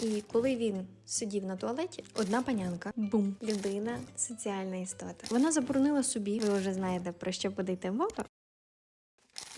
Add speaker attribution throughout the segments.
Speaker 1: І коли він сидів на туалеті, одна панянка, бум, людина, соціальна істота. Вона заборонила собі, ви вже знаєте про що буде йти мова.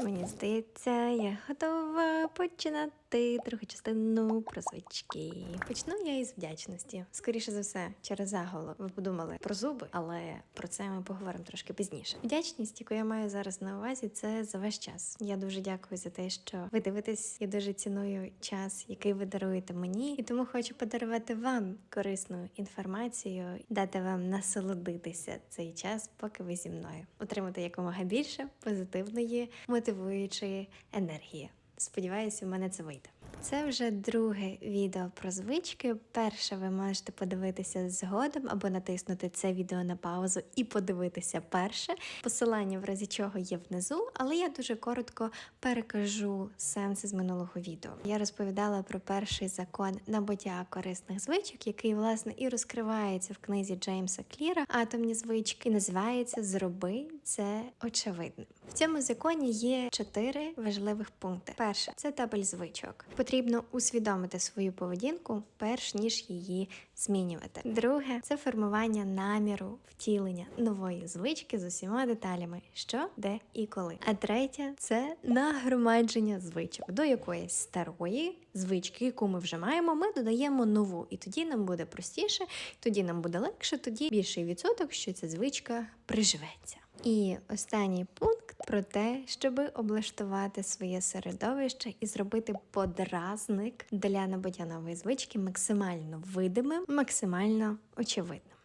Speaker 1: Мені здається, я готова починати другу частину про звички. Почну я із вдячності. Скоріше за все, через заголовок ви подумали про зуби, але про це ми поговоримо трошки пізніше. Вдячність, яку я маю зараз на увазі, це за ваш час. Я дуже дякую за те, що ви дивитесь. Я дуже ціную час, який ви даруєте мені, і тому хочу подарувати вам корисну інформацію, дати вам насолодитися цей час, поки ви зі мною. Отримати якомога більше позитивної, мотивуючої енергії. Сподіваюся, у мене це вийде. Це вже друге відео про звички. Перше ви можете подивитися згодом або натиснути це відео на паузу і подивитися перше. Посилання в разі чого є внизу, але я дуже коротко перекажу сенси з минулого відео. Я розповідала про перший закон набуття корисних звичок, який власне і розкривається в книзі Джеймса Кліра Атомні звички називається Зроби це очевидним. В цьому законі є чотири важливих пункти. Перше це табель звичок. Потрібно усвідомити свою поведінку, перш ніж її змінювати. Друге це формування наміру втілення нової звички з усіма деталями, що, де і коли. А третє це нагромадження звичок до якоїсь старої звички, яку ми вже маємо. Ми додаємо нову, і тоді нам буде простіше, тоді нам буде легше, тоді більший відсоток, що ця звичка приживеться. І останній пункт про те, щоб облаштувати своє середовище і зробити подразник для набуття нової звички максимально видимим, максимально очевидним.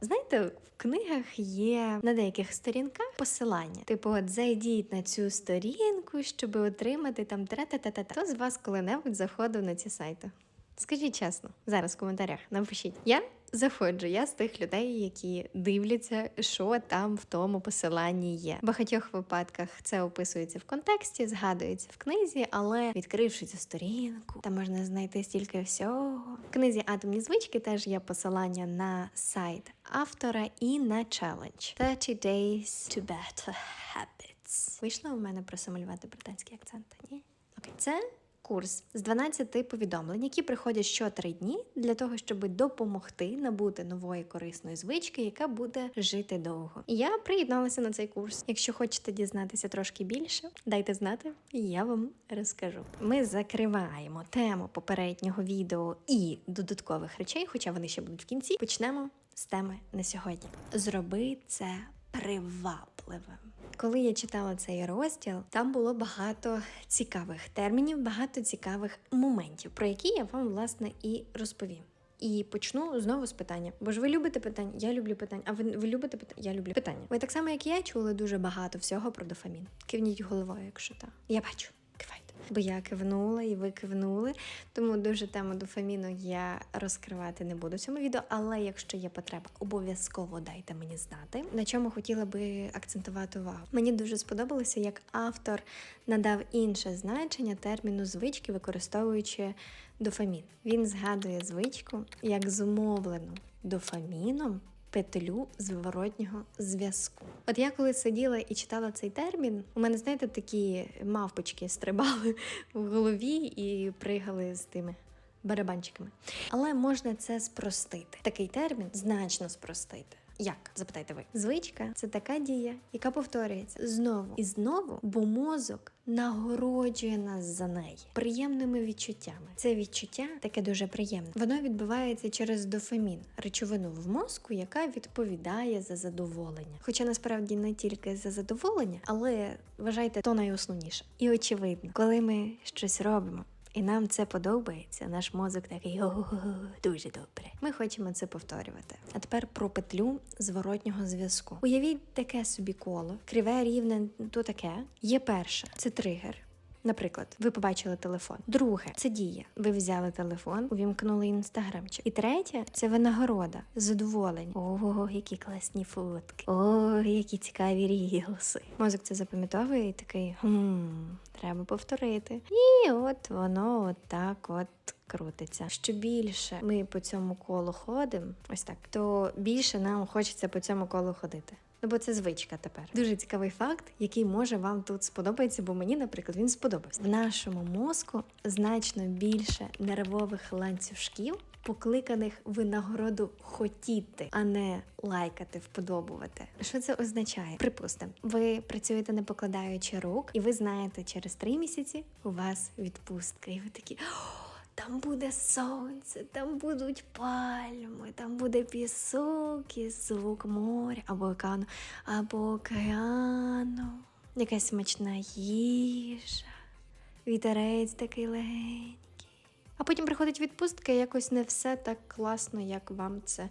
Speaker 1: Знаєте, в книгах є на деяких сторінках посилання. Типу, от зайдіть на цю сторінку, щоб отримати там тра-та-та-та. Хто з вас коли-небудь заходив на ці сайти? Скажіть чесно, зараз в коментарях напишіть. Я заходжу, я з тих людей, які дивляться, що там в тому посиланні є. В багатьох випадках це описується в контексті, згадується в книзі, але відкривши цю сторінку, там можна знайти стільки всього. В книзі Атомні звички теж є посилання на сайт автора і на челендж 30 Days to Better Habits. Вийшло у мене просимулювати британський акцент? Ні? Окей. Це курс з 12 повідомлень, які приходять що три дні для того, щоб допомогти набути нової корисної звички, яка буде жити довго. Я приєдналася на цей курс. Якщо хочете дізнатися трошки більше, дайте знати, я вам розкажу. Ми закриваємо тему попереднього відео і додаткових речей, хоча вони ще будуть в кінці. Почнемо з теми на сьогодні. Зроби це привабливим. Коли я читала цей розділ, там було багато цікавих термінів, багато цікавих моментів, про які я вам власне і розповім. І почну знову з питання. Бо ж ви любите питання, я люблю питання. А ви, ви любите питання? Я люблю питання. Ви так само, як і я, чули дуже багато всього про дофамін. Кивніть головою, якщо так. Я бачу. Бо я кивнула і ви кивнули. Тому дуже тему дофаміну я розкривати не буду в цьому відео. Але якщо є потреба, обов'язково дайте мені знати, на чому хотіла би акцентувати увагу. Мені дуже сподобалося, як автор надав інше значення терміну звички, використовуючи дофамін. Він згадує звичку як зумовлену дофаміном петлю зворотнього зв'язку. От я коли сиділа і читала цей термін, у мене, знаєте, такі мавпочки стрибали в голові і пригали з тими. Барабанчиками. Але можна це спростити. Такий термін значно спростити. Як запитайте ви? Звичка це така дія, яка повторюється знову і знову, бо мозок нагороджує нас за неї приємними відчуттями. Це відчуття таке дуже приємне. Воно відбувається через дофамін, речовину в мозку, яка відповідає за задоволення. Хоча насправді не тільки за задоволення, але вважайте то найосновніше. І очевидно, коли ми щось робимо. І нам це подобається. Наш мозок такий дуже добре. Ми хочемо це повторювати. А тепер про петлю зворотнього зв'язку. Уявіть таке собі коло, криве, рівне, то таке. Є перше, це тригер. Наприклад, ви побачили телефон. Друге це дія. Ви взяли телефон, увімкнули інстаграмчик. І третє це винагорода, задоволення. Ого, які класні фотки. О, які цікаві рілси. Мозок це запам'ятовує і такий хм, треба повторити. І от воно от так от. Крутиться. Що більше ми по цьому колу ходимо, ось так, то більше нам хочеться по цьому колу ходити. Ну бо це звичка тепер. Дуже цікавий факт, який може вам тут сподобається, бо мені, наприклад, він сподобався. В нашому мозку значно більше нервових ланцюжків. Покликаних винагороду хотіти, а не лайкати, вподобувати. Що це означає? Припустимо, ви працюєте не покладаючи рук, і ви знаєте, через три місяці у вас відпустка, і ви такі. Там буде сонце, там будуть пальми, там буде пісок і звук моря або океану, або океану, якась смачна їжа, вітерець такий легенький. А потім приходить відпустка, і якось не все так класно, як вам це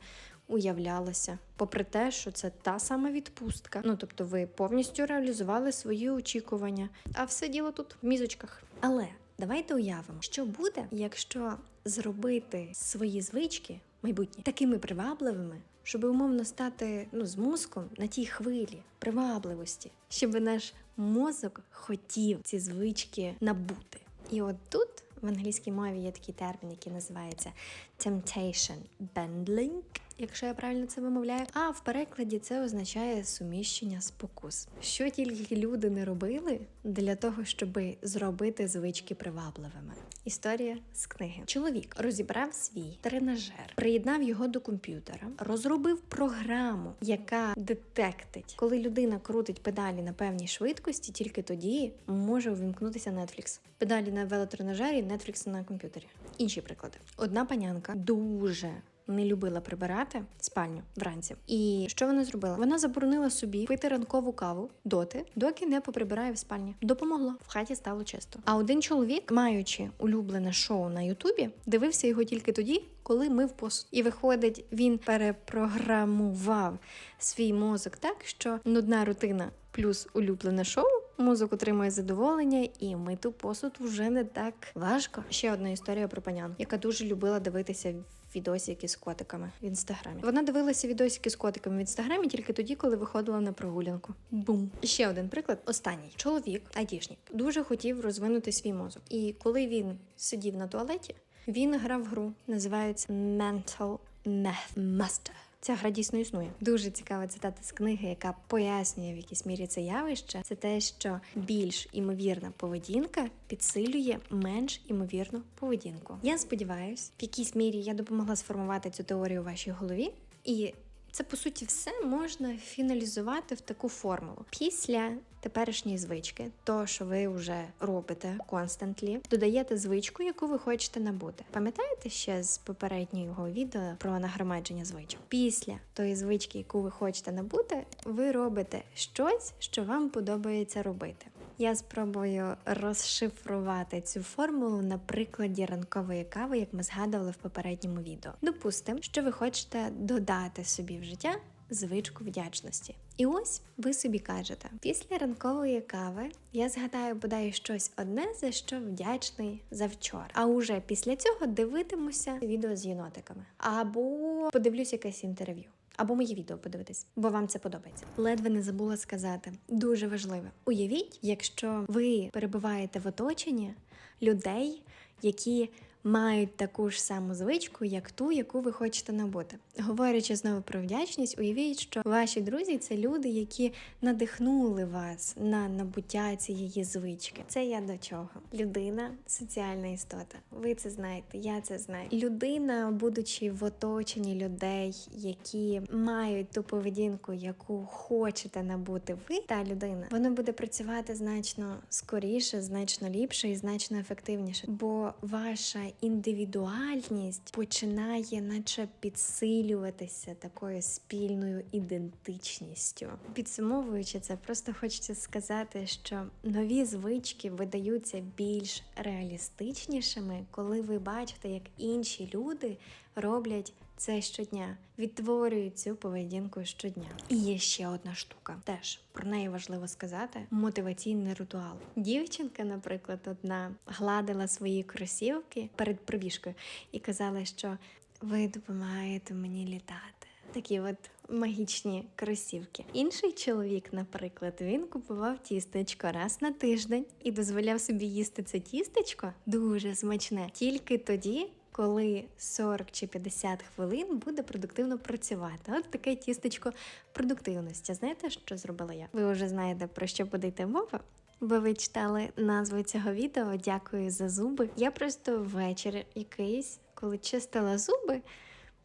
Speaker 1: уявлялося. Попри те, що це та сама відпустка. Ну тобто ви повністю реалізували свої очікування, а все діло тут в мізочках. Але давайте уявимо, що буде, якщо зробити свої звички майбутні такими привабливими, щоб умовно стати ну, з мозком на тій хвилі привабливості, щоб наш мозок хотів ці звички набути. І от тут в англійській мові є такий термін, який називається temptation bundling, якщо я правильно це вимовляю. А в перекладі це означає суміщення спокус. Що тільки люди не робили для того, щоб зробити звички привабливими. Історія з книги. Чоловік розібрав свій тренажер, приєднав його до комп'ютера, розробив програму, яка детектить, коли людина крутить педалі на певній швидкості, тільки тоді може увімкнутися Netflix. Педалі на велотренажері, Netflix на комп'ютері. Інші приклади. Одна панянка дуже не любила прибирати спальню вранці. І що вона зробила? Вона заборонила собі пити ранкову каву доти, доки не поприбирає в спальні. Допомогло в хаті стало чисто. А один чоловік, маючи улюблене шоу на Ютубі, дивився його тільки тоді, коли мив посуд. І виходить, він перепрограмував свій мозок так, що нудна рутина плюс улюблене шоу. Мозок отримує задоволення, і мити посуд вже не так важко. Ще одна історія про панян, яка дуже любила дивитися відосики з котиками в інстаграмі. Вона дивилася відосики з котиками в інстаграмі тільки тоді, коли виходила на прогулянку. Бум! Ще один приклад. Останній чоловік, айтішник, дуже хотів розвинути свій мозок. І коли він сидів на туалеті, він грав гру, називається Mental Math Master. Ця гра дійсно існує. Дуже цікава цитата з книги, яка пояснює в якійсь мірі це явище. Це те, що більш імовірна поведінка підсилює менш імовірну поведінку. Я сподіваюся, в якійсь мірі я допомогла сформувати цю теорію у вашій голові і. Це по суті все можна фіналізувати в таку формулу. Після теперішньої звички, то що ви вже робите константлі, додаєте звичку, яку ви хочете набути. Пам'ятаєте ще з попереднього відео про нагромадження звичок? Після тої звички, яку ви хочете набути, ви робите щось, що вам подобається робити. Я спробую розшифрувати цю формулу на прикладі ранкової кави, як ми згадували в попередньому відео. Допустимо, що ви хочете додати собі в життя звичку вдячності. І ось ви собі кажете: після ранкової кави я згадаю бодай щось одне, за що вдячний завчора. А уже після цього дивитимуся відео з єнотиками або подивлюсь якесь інтерв'ю. Або моє відео подивитись, бо вам це подобається. Ледве не забула сказати. Дуже важливе. Уявіть, якщо ви перебуваєте в оточенні людей, які мають таку ж саму звичку, як ту, яку ви хочете набути. Говорячи знову про вдячність, уявіть, що ваші друзі це люди, які надихнули вас на набуття цієї звички. Це я до чого? Людина соціальна істота. Ви це знаєте, я це знаю. Людина, будучи в оточенні людей, які мають ту поведінку, яку хочете набути ви, та людина, вона буде працювати значно скоріше, значно ліпше і значно ефективніше, бо ваша індивідуальність починає, наче підсилюватися такою спільною ідентичністю. Підсумовуючи це, просто хочеться сказати, що нові звички видаються більш реалістичнішими, коли ви бачите, як інші люди роблять. Це щодня відтворюють цю поведінку щодня. І є ще одна штука. Теж про неї важливо сказати: мотиваційний ритуал. Дівчинка, наприклад, одна гладила свої кросівки перед пробіжкою і казала, що ви допомагаєте мені літати. Такі от магічні кросівки. Інший чоловік, наприклад, він купував тістечко раз на тиждень і дозволяв собі їсти це тістечко дуже смачне тільки тоді, коли 40 чи 50 хвилин буде продуктивно працювати. От таке тістечко продуктивності. Знаєте, що зробила я? Ви вже знаєте, про що буде йти мова? Бо ви читали назву цього відео. Дякую за зуби. Я просто ввечері якийсь, коли чистила зуби,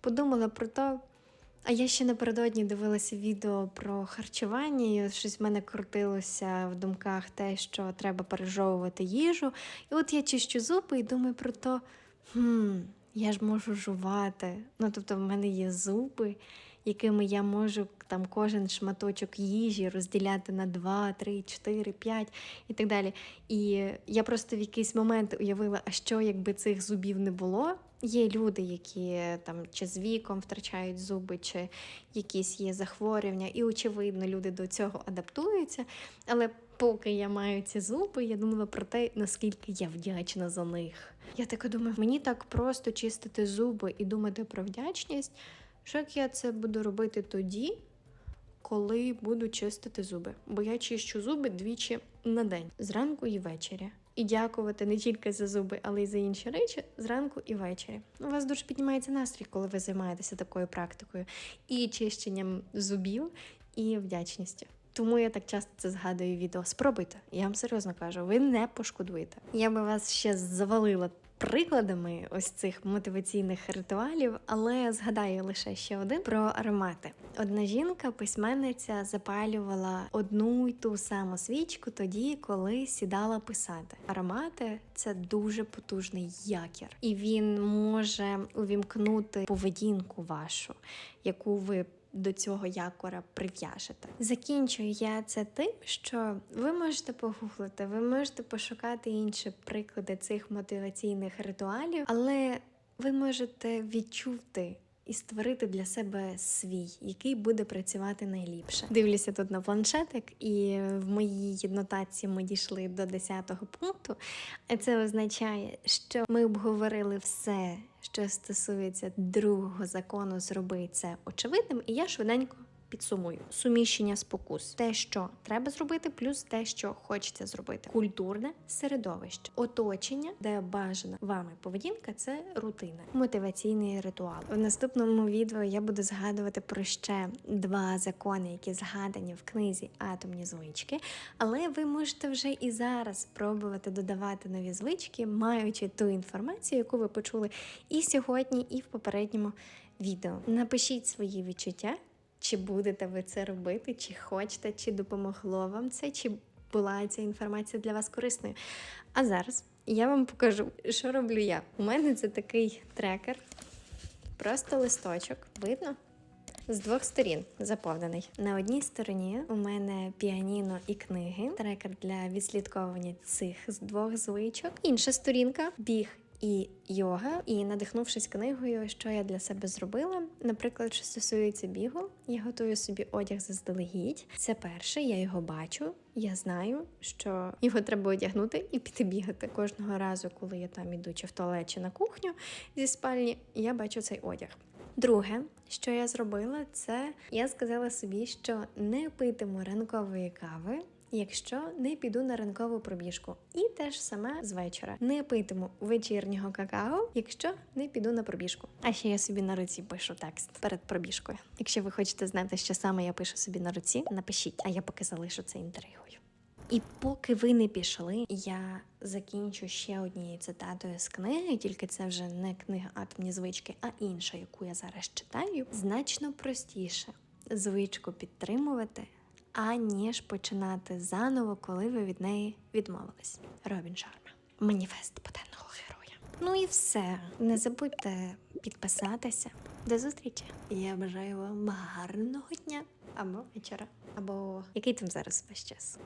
Speaker 1: подумала про те. А я ще напередодні дивилася відео про харчування, і щось в мене крутилося в думках те, що треба пережовувати їжу. І от я чищу зуби і думаю про те, хм, я ж можу жувати. Ну, тобто, в мене є зуби, якими я можу там кожен шматочок їжі розділяти на 2, 3, 4, 5 і так далі. І я просто в якийсь момент уявила, а що якби цих зубів не було. Є люди, які там чи з віком втрачають зуби, чи якісь є захворювання, і очевидно, люди до цього адаптуються. Але поки я маю ці зуби, я думала про те, наскільки я вдячна за них. Я так думаю, мені так просто чистити зуби і думати про вдячність. Що як я це буду робити тоді, коли буду чистити зуби? Бо я чищу зуби двічі на день, зранку і ввечері. І дякувати не тільки за зуби, але й за інші речі зранку і ввечері. У вас дуже піднімається настрій, коли ви займаєтеся такою практикою, і чищенням зубів, і вдячністю. Тому я так часто це згадую відео. Спробуйте, я вам серйозно кажу, ви не пошкодуєте. Я би вас ще завалила прикладами ось цих мотиваційних ритуалів, але згадаю лише ще один про аромати. Одна жінка, письменниця, запалювала одну й ту саму свічку тоді, коли сідала писати. Аромати це дуже потужний якір, і він може увімкнути поведінку вашу, яку ви до цього якора прив'яжете. Закінчую я це тим, що ви можете погуглити, ви можете пошукати інші приклади цих мотиваційних ритуалів, але ви можете відчути. І створити для себе свій, який буде працювати найліпше. Дивлюся тут на планшетик, і в моїй нотації ми дійшли до 10-го пункту. Це означає, що ми обговорили все, що стосується другого закону, зроби це очевидним, і я швиденько. Підсумую суміщення спокус, те, що треба зробити, плюс те, що хочеться зробити. Культурне середовище, оточення, де бажана вами поведінка, це рутина, мотиваційний ритуал. В наступному відео я буду згадувати про ще два закони, які згадані в книзі Атомні звички. Але ви можете вже і зараз спробувати додавати нові звички, маючи ту інформацію, яку ви почули і сьогодні, і в попередньому відео. Напишіть свої відчуття. Чи будете ви це робити, чи хочете, чи допомогло вам це, чи була ця інформація для вас корисною. А зараз я вам покажу, що роблю я. У мене це такий трекер, просто листочок. Видно? З двох сторін заповнений. На одній стороні у мене піаніно і книги, трекер для відслідковування цих двох звичок. Інша сторінка біг і йога. І надихнувшись книгою, що я для себе зробила. Наприклад, що стосується бігу, я готую собі одяг заздалегідь. Це перше, я його бачу. Я знаю, що його треба одягнути і піти бігати. Кожного разу, коли я там іду чи в туалет, чи на кухню зі спальні, я бачу цей одяг. Друге, що я зробила, це я сказала собі, що не питиму ранкової кави. Якщо не піду на ранкову пробіжку, і те ж саме з вечора не питиму вечірнього какао, якщо не піду на пробіжку. А ще я собі на руці пишу текст перед пробіжкою. Якщо ви хочете знати, що саме я пишу собі на руці, напишіть, а я поки залишу це інтригою. І поки ви не пішли, я закінчу ще однією цитатою з книги, тільки це вже не книга атомні звички, а інша, яку я зараз читаю, значно простіше звичку підтримувати, аніж починати заново, коли ви від неї відмовились. Робін Шарма. Маніфест потенного героя. Ну і все. Не забудьте підписатися. До зустрічі. Я бажаю вам гарного дня або вечора, або який там зараз весь час.